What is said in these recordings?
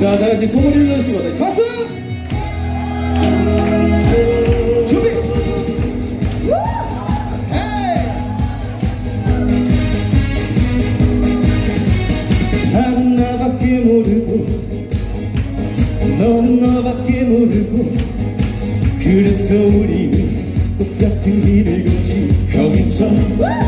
자, 다 같이 소문 일러주시고, 네, 박수! 준비! 나는 나밖에 모르고 너는 너밖에 모르고 그래서 우리는 똑같은 길을 걷지. 평행선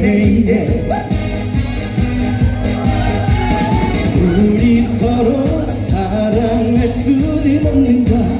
헤매이네 우리 서로 사랑할 수는 없는가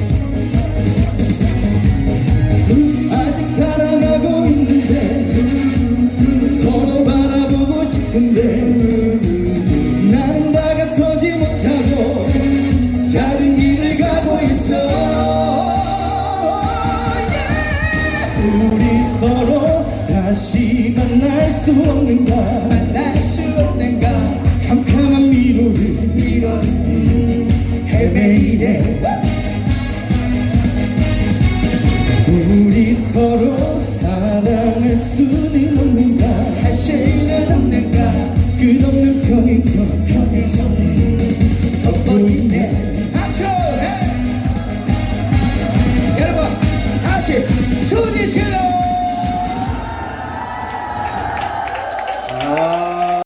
다시 만날 수 없는가? 만날 수 없는가? 캄캄한 미로를 이런 헤매이래 우리 서로 사랑할 수는 없는가? 할 수는 없는가? 끝없는 평행선 평행선 덮어있네.